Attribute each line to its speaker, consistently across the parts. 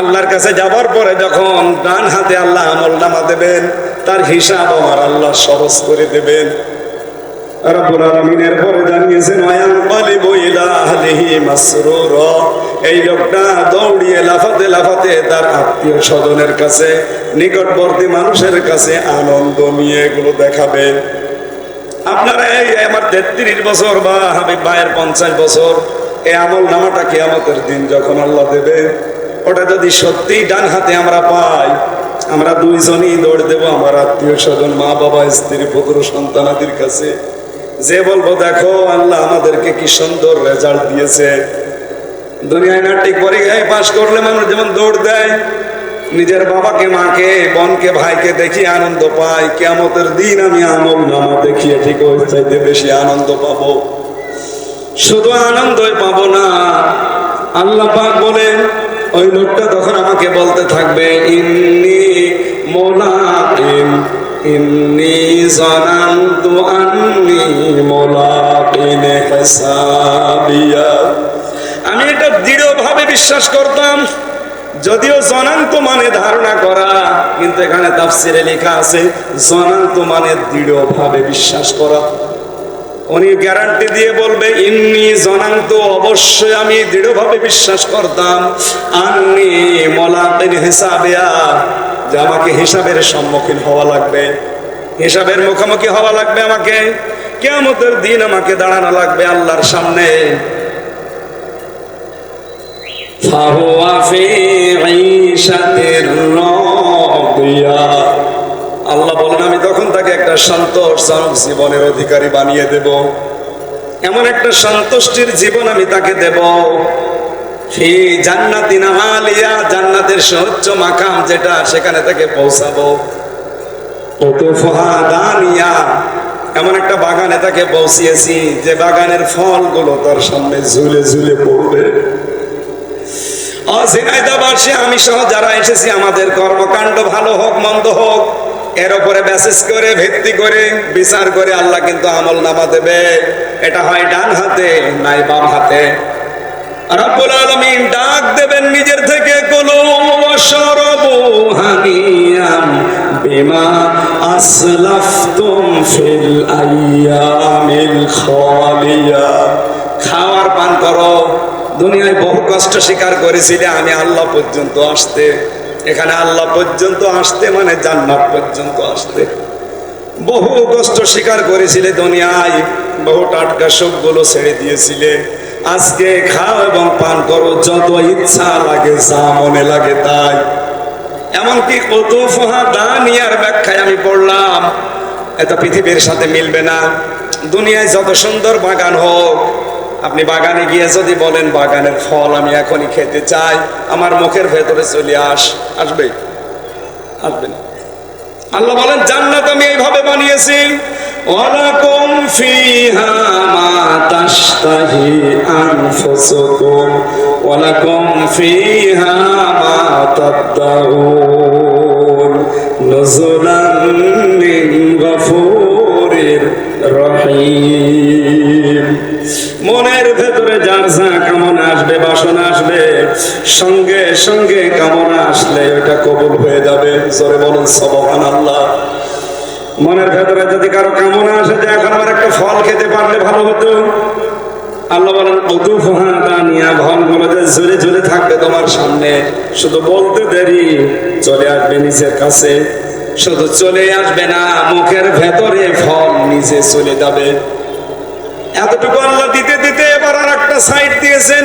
Speaker 1: আল্লাহর কাছে যাবার পরে যখন ডান হাতে আল্লাহ আমল নামা দেবেন, তার হিসাব আমার আল্লাহ সহজ করে দেবেন। জানিয়েছেন দৌড়িয়ে লাফাতে লাফাতে তার আত্মীয় স্বজনের কাছে, নিকটবর্তী মানুষের কাছে আনন্দ নিয়ে এগুলো আপনারা এই আমার তেত্রিশ বছর বা হাবিব ভাইয়ের পঞ্চাশ বছর, এই আমল নামাটা কিয়ামতের দিন যখন আল্লাহ দেবে ওটা যদি সত্যিই ডান হাতে আমরা পাই, আমরা দুইজনই দৌড় দেব আমার আত্মীয় স্বজন, মা বাবা, স্ত্রী পুত্র সন্তানাদির কাছে। যে বলব, দেখো, আল্লাহ আমাদেরকে কি সুন্দর রেজাল্ট দিয়েছে। দুনিয়ায় নাট্যিক পরীক্ষায় পাশ করলে মানুষ যেমন দৌড় দেয়, নিজের বাবাকে, মাকে, বোনকে, ভাইকে দেখি আনন্দ পাই। কেমতের দিন আমি আমল নামা দেখিয়ে ঠিক ওই চাইতে বেশি আনন্দ পাবো। শুধু আনন্দই পাবো না, আল্লাহ পাক বলেন ওই লোকটা তখন আমাকে বলতে থাকবে, ইন্নি মোলাকিন, ইন্নি জানান্তু আন্নি আমি এটা দৃঢ়ভাবে বিশ্বাস করতাম, যদিও জনান্ত মানে ধারণা করা, কিন্তু এখানে তাফসিরে লেখা আছে জনান্ত মানে দৃঢ়ভাবে বিশ্বাস করা। উনি গ্যারান্টি দিয়ে বলবে, ইন্নি জনান্ত অবশ্যই আমি দৃঢ়ভাবে বিশ্বাস করতাম। আন্নি মলাকের হিসাবে যে আমাকে হিসাবের সম্মুখীন হওয়া লাগবে। হিসাবের মুখোমুখি হওয়া লাগবে আমাকে। কেমতের দিন আমাকে দাঁড়ানো লাগবে আল্লাহর সামনে। ফাহুয়া ফি ঈশান সন্তোষজনক জীবনের অধিকারী বানিয়ে দেব। এমন একটা সন্তুষ্টির জীবন আমি তাকে দেব। সেই জান্নাতিন আলিয়া জান্নাতের সহ্য যেটা সেখানে তাকে পৌঁছাবো। এমন একটা বাগানে তাকে পৌঁছিয়েছি যে বাগানের ফলগুলো তার সামনে ঝুলে ঝুলে পড়বে। আমি সহ যারা এসেছি, আমাদের কর্মকাণ্ড ভালো হোক, মন্দ হোক এর উপরে মেসেজ করে, ভিত্তি করে, বিচার করে আল্লাহ কিন্তু আমল নামা দেবে। এটা হয় ডান হাতে, নাই বাম হাতে। ডাক দেবেন নিজের থেকে হানিয়াম খাওয়ার পান করো। দুনিয়ায় বহু কষ্ট স্বীকার করেছিলে, আমি আল্লাহ পর্যন্ত আসতে এখানে আল্লাহ পর্যন্ত আসতে মানে জান্নাত পর্যন্ত আসতে বহু কষ্ট স্বীকার করেছিলে দুনিয়ায়, বহু টাটকা সবগুলো ছেড়ে দিয়েছিলে। আজকে খাও এবং পান করো, যত ইচ্ছা লাগে, যা মনে লাগে তাই। এমনকি কত ফহা দানিয়ার ব্যাখ্যায় আমি পড়লাম, এটা পৃথিবীর সাথে মিলবে না। দুনিয়ায় যত সুন্দর বাগান হোক আপনি বাগানে গিয়ে যদি বলেন, বাগানের ফল আমি এখনই খেতে চাই, আমার মুখের ভেতরে চলে আস আসবে? আসবে না। আল্লাহ বলেন, জান্নাত আমি এইভাবে বানিয়েছি, ওয়ালাকুম ফিহা মা তাশতাহি আনফুসুকুম, ওয়ালাকুম ফিহা মা তাদদাউন নুজুলান আসবে বাসনা আসবে, সঙ্গে সঙ্গে কামনা আসলে ওইটা কবুল হয়ে যাবে। জোরে বলুন সবহান আল্লাহ মনের ভেতরে যদি কারও কামনা আসে যে এখন আমার একটা ফল খেতে পারলে ভালো হতো। আল্লাহ বলেন অতু ঝুলে ঝুলে থাকবে তোমার সামনে। শুধু বলতে দেরি, চলে আসবে নিজের কাছে। শুধু চলে আসবে না, মুখের ভেতরে ফল নিচে চলে যাবে। এতটুকু আল্লাহ দিতে দিতে এবার আর একটা সাইড দিয়েছেন।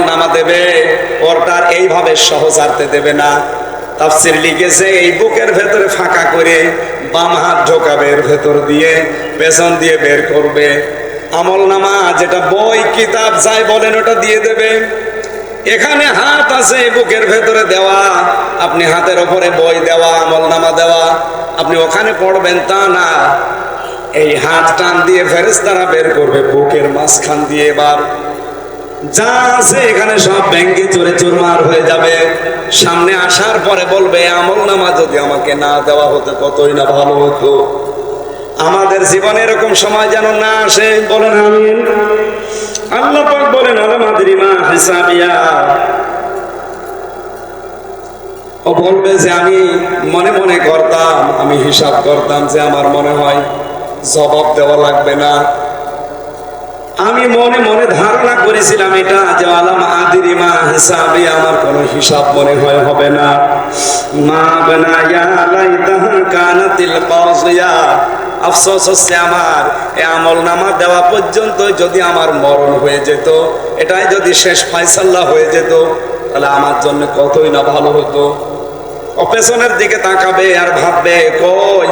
Speaker 1: দেবে ওর তার এইভাবে সহজারতে দেবে না। তাফসির লিখেছে, এই বুকের ভেতরে ফাঁকা করে বাম হাত ঢোকাবে এর ভেতর দিয়ে, পেছন দিয়ে বের করবে। আমল নামা যেটা বই, কিতাব, যাই বলেন, ওটা দিয়ে দেবে। এখানে হাত আছে বুকের ভেতরে দেওয়া। আপনি হাতের ওপরে বই দেওয়া আমলনামা দেওয়া। আপনি ওখানে পড়বেন, তা না। এই হাত টান দিয়ে ফেরেস্তারা বের করবে, বুকের মাঝখান দিয়ে এবার। আমাদের জীবনে এরকম সময় যেন না আসে, বলেন আল্লাহ বলেন ও বলবে যে, আমি মনে মনে করতাম, আমি হিসাব করতাম যে আমার মনে হয় জবাব দেওয়া লাগবে না। আমি মনে মনে ধারণা করেছিলাম এটা যে আলাম আদিরি মা হিসাবে আমার কোনো হিসাব মনে হয় হবে না। মা বানায়া লাইতাহা কানাতিল কাজিয়া আফসোস হচ্ছে আমার, এ আমল নামা দেওয়া পর্যন্ত যদি আমার মরণ হয়ে যেত, এটাই যদি শেষ ফাইসাল্লাহ হয়ে যেত, তাহলে আমার জন্য কতই না ভালো হতো। ও পেছনের দিকে তাকাবে আর ভাববে, কই?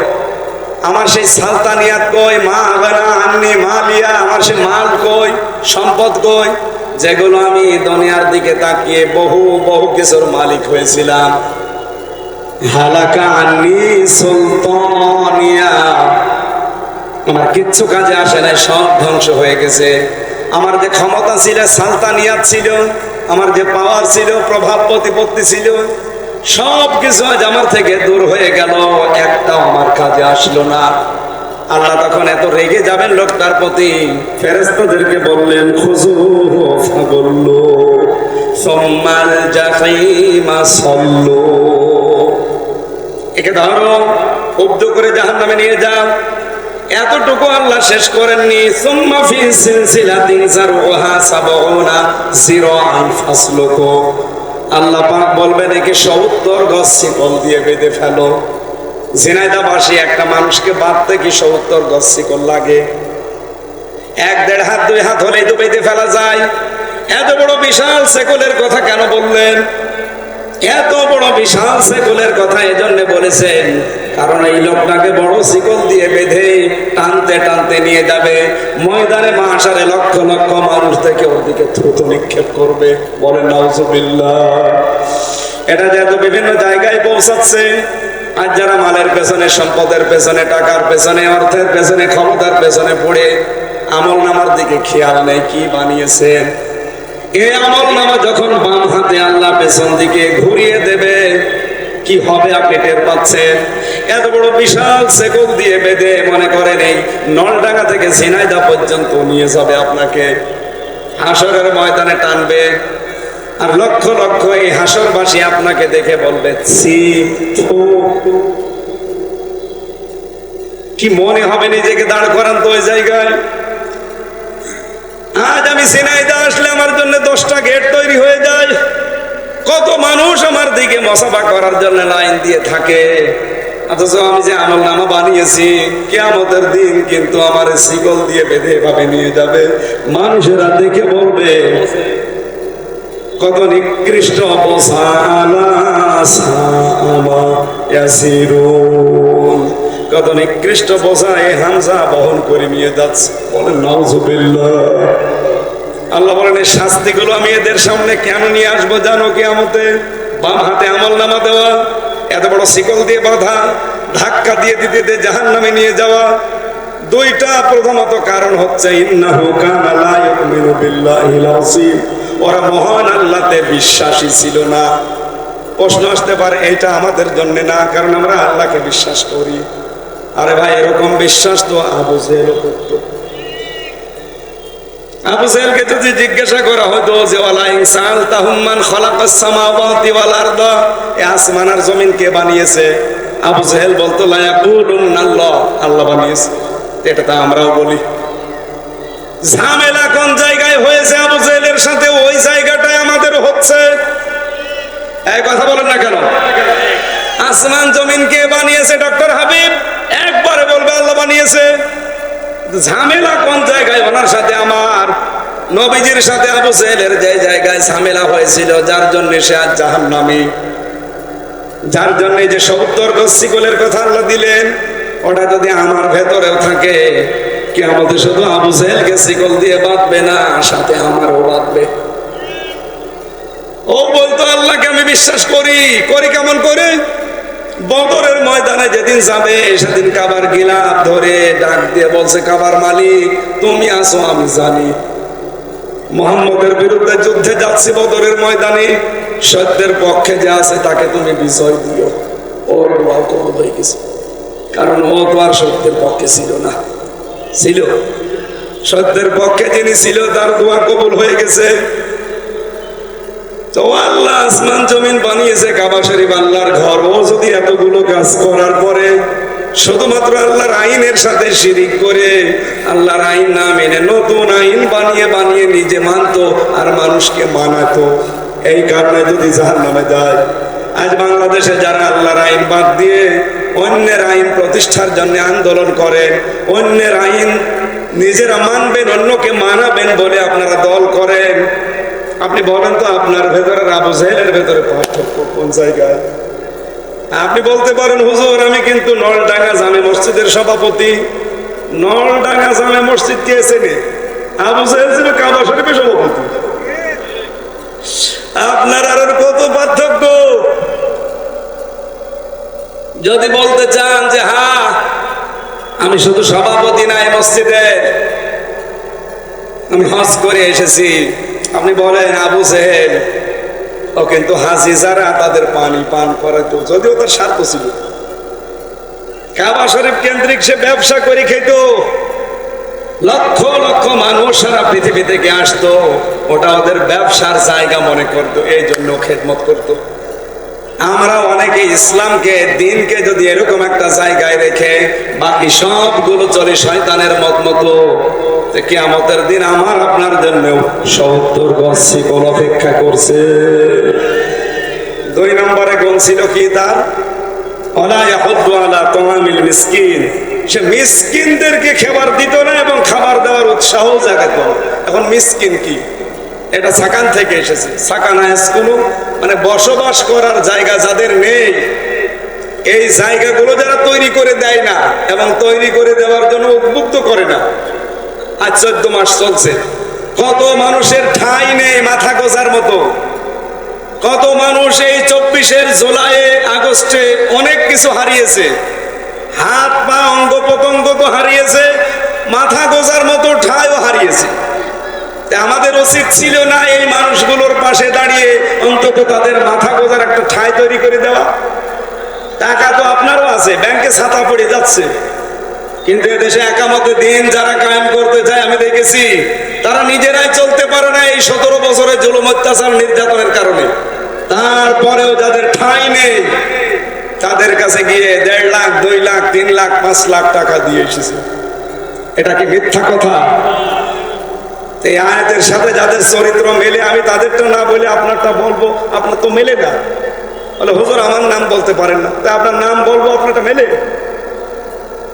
Speaker 1: আমার সেই সালতানিয়াত কই, মা গানা আননি মালিয়া আমার সেই মাল কই, সম্পদ কই, যেগুলো আমি দুনিয়ার দিকে তাকিয়ে বহু বহু কিছুর মালিক হয়েছিলাম। হালাকা আননি সুলতানিয়া। আমার কিচ্ছু কাজে আসে নাই, সব ধ্বংস হয়ে গেছে। আমার যে ক্ষমতা ছিল, সালতানিয়াত ছিল, আমার যে পাওয়ার ছিল, প্রভাব, প্রতিপত্তি ছিল সব কিছু আজ আমার থেকে দূর হয়ে গেল, একটাও আমার কাজে আসলো না। আল্লাহ তখন এত রেগে যাবেন লোকটার প্রতি। ফেরেস্তাদেরকে বললেন খুজু বলল সম্মাল সল্লো। একে ধরো, উব্দ করে জাহান নামে নিয়ে যাও এতটুকু আল্লাহ শেষ করেননি। সুম্মা ফি সিলসিলাতিন জারউহা সাবউনা আল্লাহ পাক বলবেন, একে 70 গজ শিকল দিয়ে বেঁধে ফেলো। ঝিনাইদাবাসী একটা মানুষকে বাঁধতে কি 70 গজ শিকল লাগে? এক, দেড় হাত, দুই হাত হলেই তো বেঁধে ফেলা যায়। এত বড় বিশাল সেকলের কথা কেন বললেন? এত বড় বিশাল সেকলের কথা এজন্য বলেছেন, কারণ এই লোকটাকে বড় শিকল দিয়ে বেঁধে টানতে টানতে নিয়ে যাবে। ময়দানে মাসারে লক্ষ লক্ষ মানুষ থেকে ওদিকে থুতু নিক্ষেপ করবে। বলেন নাউজুবিল্লাহ। এটা যেহেতু বিভিন্ন জায়গায় পৌঁছাচ্ছে, আর যারা মালের পেছনে, সম্পদের পেছনে, টাকার পেছনে, অর্থের পেছনে, ক্ষমতার পেছনে পড়ে, আমল নামার দিকে খেয়াল নেই, কি বানিয়েছেন? এই আমল নামা যখন বাম হাতে আল্লাহ পেছন দিকে ঘুরিয়ে দেবে, কি হবে আপনি টের পাচ্ছেন? এত বড় বিশাল সেকল দিয়ে বেঁধে মনে করেন এই নলডাঙ্গা থেকে পর্যন্ত নিয়ে যাবে আপনাকে। হাসরের ময়দানে টানবে আর লক্ষ লক্ষ এই হাসরবাসী আপনাকে দেখে বলবে কি মনে হবে নিজেকে দাঁড় করান তো ওই জায়গায়? আজ আমি সিনাইদা আসলে জন্য দশটা গেট তৈরি হয়ে যায়। কত মানুষ আমার দিকে মশাফা করার জন্য লাইন দিয়ে থাকে। অথচ আমি যে আমল নামা বানিয়েছি, কেয়ামতের দিন কিন্তু আমার শিকল দিয়ে বেঁধে এভাবে নিয়ে যাবে। মানুষেরা দেখে বলবে, কত নিকৃষ্ট কত নিকৃষ্ট বোঝা এই হামজা বহন করে নিয়ে যাচ্ছে। বলেন নাউজুবিল্লাহ। আল্লাহ বলেন, এই শাস্তিগুলো আমি এদের সামনে কেন নিয়ে আসব জানো কি আমতে বাম হাতে আমল নামা দেওয়া, এত বড় শিকল দিয়ে বাঁধা, ধাক্কা দিয়ে দিতে দিয়ে জাহান নামে নিয়ে যাওয়া। দুইটা প্রধানত কারণ হচ্ছে ওরা মহান আল্লাহতে বিশ্বাসী ছিল না। প্রশ্ন আসতে পারে এটা আমাদের জন্য না, কারণ আমরা আল্লাহকে বিশ্বাস করি। আরে ভাই, এরকম বিশ্বাস তো আবু জেহেলও করতো। আবু জেহেলকে যদি জিজ্ঞাসা করা হতো যে, ওয়ালা ইনসান তাহুম্মান খালাকাস সামাওয়াতি ওয়াল এই আসমান আর জমিন কে বানিয়েছে? আবু জেহেল বলতো, লা ইয়াকুলুন আল্লাহ। আল্লাহ বানিয়েছে। এটা তো আমরাও বলি। ঝামেলা কোন জায়গায় হয়েছে আবু সাথে? ওই জায়গাটায় আমাদের হচ্ছে। এই কথা বলেন না কেন? আসমান জমিন কে বানিয়েছে ডক্টর হাবিব? একবারে বলবে, আল্লাহ বানিয়েছে। ঝামেলা কোন জায়গায়? ওনার সাথে আমার নবীজির সাথে আবু সেলের যে জায়গায় ঝামেলা হয়েছিল, যার জন্য সে আজ জাহান নামে যার জন্য যে সত্তর গস্তিকুলের কথা আল্লাহ দিলেন, ওটা যদি আমার ভেতরেও থাকে কি আমাদের শুধু আবু সেলকে শিকল দিয়ে বাঁধবে না, সাথে আমারও বাঁধবে। ও বলতো, আল্লাহকে আমি বিশ্বাস করি করি কেমন করে? বদরের ময়দানে যেদিন যাবে, সেদিন কাবার গিলাপ ধরে ডাক দিয়ে বলছে, কাবার মালিক, তুমি আসো আমি জানি। মোহাম্মদের বিরুদ্ধে যুদ্ধে যাচ্ছি বদরের ময়দানে। সত্যের পক্ষে যে আছে, তাকে তুমি বিজয় দিও। ওর দোয়া কবুল হয়ে গেছে। কারণ ও তো আর সত্যের পক্ষে ছিল না। ছিল। সত্যের পক্ষে যিনি ছিল, তার দোয়া কবুল হয়ে গেছে। বানিয়েছে এতগুলো কাজ করার পরে শুধুমাত্র আল্লাহর আইনের সাথে করে, আল্লাহর আইন না মেনে নতুন আইন বানিয়ে বানিয়ে নিজে মানতো আর মানুষকে মানাতো, এই কারণে যদি জাহান নামে যায়। আজ বাংলাদেশে যারা আল্লাহর আইন বাদ দিয়ে অন্যের আইন প্রতিষ্ঠার জন্য আন্দোলন করে, অন্যের আইন নিজেরা মানবেন, অন্যকে মানাবেন বলে আপনারা দল করেন আপনি বলেন তো আপনার ভেতরে আবু জাহেলের ভেতরে পার্থক্য কোন জায়গায়? আপনি বলতে পারেন, হুজুর, আমি কিন্তু নলডাঙ্গা জামে মসজিদের সভাপতি। নলডাঙ্গা জামে মসজিদ কে চেনে? আবু জাহেল ছিল কাবা শরীফের সভাপতি। আপনার আর কত পার্থক্য? যদি বলতে চান যে হ্যাঁ আমি শুধু সভাপতি নাই মসজিদের আমি হজ করে এসেছি। আপনি বলেন, আবু জেহেল, ও কিন্তু হাসি যারা তাদের পানি পান করাতো যদিও তার স্বার্থ ছিল কাবা শরীফ কেন্দ্রিক সে ব্যবসা করে খেত। লক্ষ লক্ষ মানুষ সারা পৃথিবী থেকে আসতো, ওটা ওদের ব্যবসার জায়গা মনে করতো, এই জন্য খেদমত করতো। আমরা অনেকে ইসলামকে, দিনকে যদি এরকম একটা জায়গায় রেখে বাকি সবগুলো চলে শয়তানের মত মতো কিয়ামতের দিন আমার আপনার জন্য সত্তর গজ শিকল অপেক্ষা করছে। দুই নম্বরে গুণ ছিল কি তার? মিসকিন। সে মিসকিনদেরকে খাবার দিত না এবং খাবার দেওয়ার উৎসাহ জাগাতো। এখন মিসকিন কি? এটা সাকান থেকে এসেছে। সাকান স্কুল মানে বসবাস করার জায়গা যাদের নেই, এই জায়গাগুলো যারা তৈরি করে দেয় না এবং তৈরি করে দেওয়ার জন্য উদ্বুদ্ধ করে না। আজ চোদ্দ মাস চলছে। কত মানুষের ঠাঁই নেই মাথা গোজার মতো। কত মানুষ এই চব্বিশের জুলাই আগস্টে অনেক কিছু হারিয়েছে। হাত, পা, অঙ্গ প্রত্যঙ্গ তো হারিয়েছে, মাথা গোজার মতো ঠাইও হারিয়েছে। আমাদের উচিত ছিল না এই মানুষগুলোর পাশে দাঁড়িয়ে অন্তত তাদের মাথা গোজার একটা ঠাঁই তৈরি করে দেওয়া। টাকা তো আপনারও আছে, ব্যাংকে ছাতা পড়ে যাচ্ছে। কিন্তু এদেশে একামতে দিন যারা কায়েম করতে চায়, আমি দেখেছি তারা নিজেরাই চলতে পারে না এই সতেরো বছরের জুলুম অত্যাচার নির্যাতনের কারণে। তারপরেও যাদের ঠাঁই নেই, তাদের কাছে গিয়ে দেড় লাখ, দুই লাখ, তিন লাখ, পাঁচ লাখ টাকা দিয়ে এসেছে। এটা কি মিথ্যা কথা? এই আয়াতের সাথে যাদের চরিত্র মেলে, আমি তাদেরটা না বলে আপনারটা বলব, আপনার তো মেলে না। বলে, হুজুর, আমার নাম বলতে পারেন না। তা আপনার নাম বলব, আপনারটা মেলে?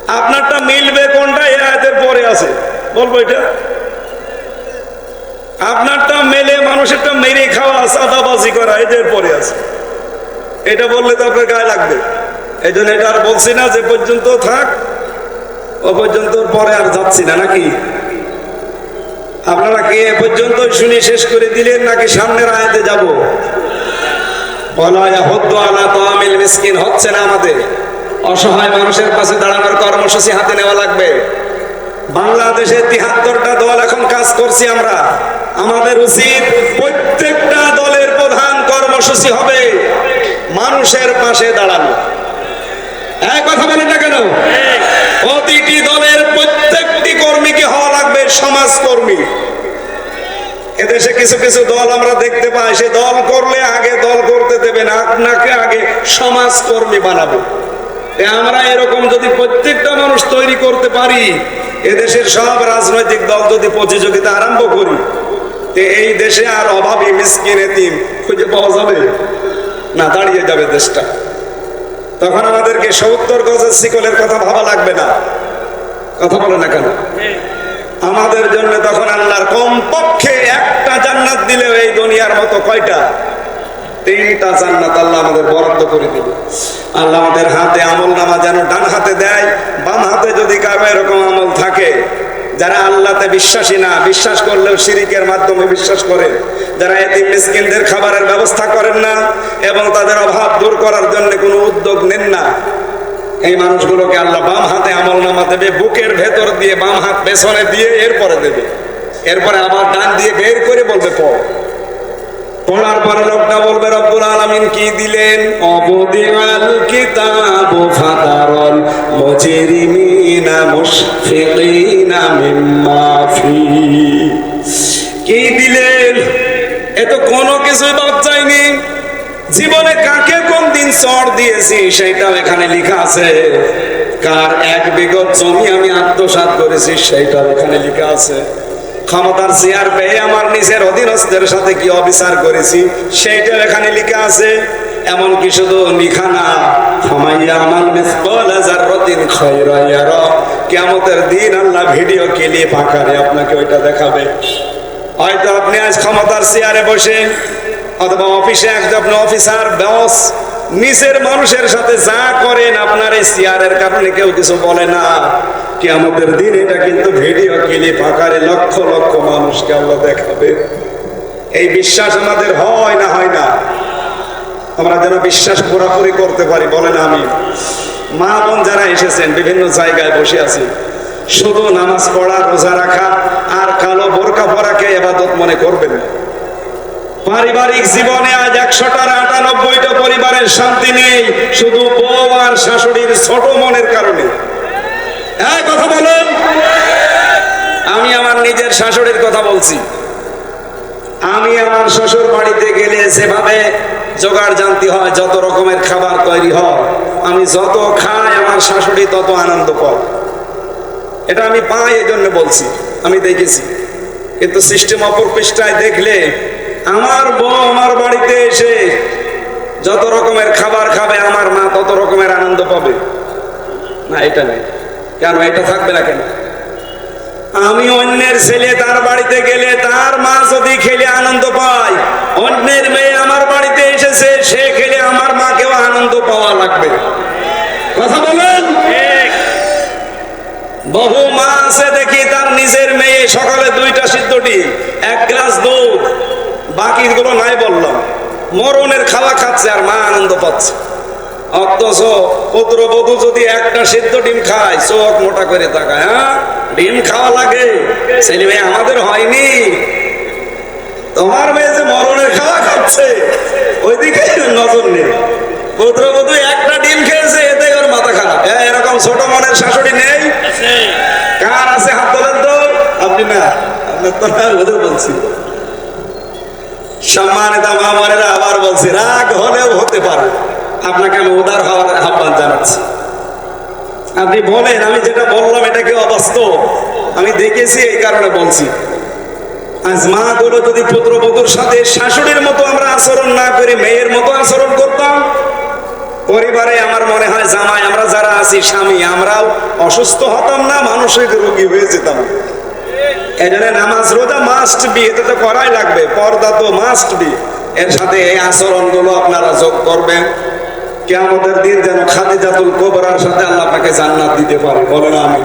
Speaker 1: আপনারটা মিলবে কোনটা? এই আয়াতের পরে আছে। বলব এটা? আপনারটা মেলে, মানুষেরটা মেরে খাওয়া, সাদাবাজি করা, এদের পরে আছে। এটা বললে তো আপনার গায়ে লাগবে। এই জন্য এটা আর বলছি না, যে পর্যন্ত থাক, ও পর্যন্ত পরে আর যাচ্ছি না, নাকি? আপনারা কি পর্যন্ত শুনে শেষ করে দিলেন নাকি সামনের আয়াতে যাব? আমাদের। মানুষের পাশে উচিত প্রত্যেকটা দলের প্রধান কর্মসূচি হবে। মানুষের পাশে দাঁড়ানো। এক কথা বলেন না কেন? প্রতিটি দলের প্রত্যেকটি কর্মীকে হওয়া লাগবে সমাজ কর্মী। এদেশে কিছু কিছু দল আমরা দেখতে পাই, সে দল করলে আগে দল করতে দেবে না, আপনাকে আগে সমাজ কর্মী বানাবো আমরা এরকম যদি প্রত্যেকটা মানুষ তৈরি করতে পারি, এদেশের সব রাজনৈতিক দল যদি প্রতিযোগিতা আরম্ভ করি এই দেশে আর অভাবী, মিসকিন, এতিম খুঁজে পাওয়া যাবে? না, দাঁড়িয়ে যাবে দেশটা। তখন আমাদেরকে সত্তর গজের শিকলের কথা ভাবা লাগবে না। কথা বলে না কেন? আমাদের জন্য তখন আল্লাহর কমপক্ষে একটা জান্নাত দিলে এই দুনিয়ার মতো কয়টা? তিনটা জান্নাত আল্লাহ আমাদের বরাদ্দ করে দিবে। আল্লাহ আমাদের হাতে আমল নামা যেন ডান হাতে দেয়, বাম হাতে যদি কারও এরকম আমল থাকে, যারা আল্লাহতে বিশ্বাসী না, বিশ্বাস করলেও শিরিকের মাধ্যমে বিশ্বাস করে, যারা এতিম মিসকিনদের খাবারের ব্যবস্থা করেন না এবং তাদের অভাব দূর করার জন্য কোনো উদ্যোগ নেন না এই মানুষগুলোকে আল্লাহ বাম হাতে আমল নামা দেবে, বুকের ভেতর দিয়ে, বাম হাত পেছনে দিয়ে এরপরে দেবে। এরপরে আবার ডান দিয়ে বের করে বলবে, পড়। পড়ার পরে লোকটা বলবে, রব্বুল আলামিন কি দিলেন? অবদিআল কিতাব ফাতারল মুজরিমিনা মুশফিকিনা মিম্মা ফি। কি দিলেন? তো কোনো কিছুই বাদ যায়নি। জীবনে কাকে কোন দিন চড় দিয়েছি সেটাও এখানে লেখা আছে। কার এক বিগত জমি আমি আত্মসাৎ করেছি সেইটাও এখানে লেখা আছে। ক্ষমতার চেয়ার পেয়ে আমার নিজের অধীনস্থদের সাথে কি অবিচার করেছি সেইটাও এখানে লেখা আছে। এমন কি শুধু লিখা না হামাইয়া আমার মিসকাল জাররাতিন খায়রা ইয়ারা। কিয়ামতের দিন আল্লাহ ভিডিও কেলিয়ে পাকারে আপনাকে ওইটা দেখাবে। হয়তো আপনি আজ ক্ষমতার চেয়ারে বসে অথবা অফিসে একজন অফিসার, বস নিচের মানুষের সাথে যা করেন আপনার এই চেয়ারের কারণে কেউ কিছু বলে না। কি আমাদের দিন এটা কিন্তু ভিডিও ক্লিপ আকারে লক্ষ লক্ষ মানুষকে আল্লাহ দেখাবে। এই বিশ্বাস আমাদের হয় না হয় না। আমরা যেন বিশ্বাস পুরাপুরি করতে পারি, বলেন আমি। মা বোন যারা এসেছেন, বিভিন্ন জায়গায় বসে আছি, শুধু নামাজ পড়া, রোজা রাখা আর কালো বোরকা পরাকে এবাদত মনে করবেন না। পারিবারিক জীবনে আজ একশোটার আটানব্বইটা পরিবারের শান্তি নেই শুধু বউ আর শাশুড়ির ছোট মনের কারণে। হ্যাঁ কথা বলেন। আমি আমার নিজের শাশুড়ির কথা বলছি। আমি আমার শ্বশুর বাড়িতে গেলে যেভাবে জোগাড় জানতে হয়, যত রকমের খাবার তৈরি হয়, আমি যত খাই, আমার শাশুড়ি তত আনন্দ পায়। এটা আমি পাই এই জন্য বলছি, আমি দেখেছি। কিন্তু সিস্টেম অপর পৃষ্ঠায় দেখলে আমার বউ আমার বাড়িতে এসে যত রকমের খাবার খাবে আমার মা তত রকমের আনন্দ পাবে। না এটা নেই কেন এটা থাকবে না কেন? আমি অন্যের ছেলে তার বাড়িতে গেলে তার মা যদি খেলে আনন্দ পায় অন্যের মেয়ে আমার বাড়িতে এসেছে সে খেলে আমার মাকেও আনন্দ পাওয়া লাগবে। কথা বলেন? বহু মা আছে দেখি তার নিজের মেয়ে সকালে দুইটা সিদ্ধটি এক গ্লাস দুধ বাকিগুলো নাই বললাম। মরণের খাওয়া খাচ্ছে আর মা আনন্দ পাচ্ছে। অথচ পুত্রবধূ যদি একটা সিদ্ধ ডিম খায় চোখ মোটা করে তাকায় হ্যাঁ? ডিম খাওয়া লাগে। ছেলে মেয়ে আমাদের হয়নি। তোমার মেয়ে যে মরণের খাওয়া খাচ্ছে ওইদিকে নজর নেই। পুত্রবধূ একটা ডিম খেয়েছে এতে ওর মাথা খারাপ। হ্যাঁ এরকম ছোট মনের শাশুড়ি নেই? কার আছে হাত তোলেন তো? আপনি না আপনার তো বলছি। সম্মানিত মামারেরা আবার বলছি, রাগ হলেও হতে পারে। আপনাকে আমি উদার হওয়ার আহ্বান জানাচ্ছি। আপনি বলেন, আমি যেটা বললাম, এটা কি অবাস্তব? আমি দেখেছি এই কারণে বলছি। আজ মা গুলো যদি পুত্রবধূর সাথে শাশুড়ির মতো আমরা আচরণ না করি, মেয়ের মতো আচরণ করতাম, পরিবারে আমার মনে হয়, জামাই, আমরা যারা আছি, স্বামী, আমরাও অসুস্থ হতাম না মানসিক রোগী হয়ে যেতাম। এই জন্য নামাজ রোজা মাস্ট বি এটা তো করাই লাগবে, পর্দা তো মাস্ট বি এর সাথে এই আচরণগুলো আপনারা যোগ করবেন। কেমতের দিন যেন খাদিজাতুল কোবরার সাথে আল্লাহ আপনাকে জান্নাত দিতে পারে। বলেন আমি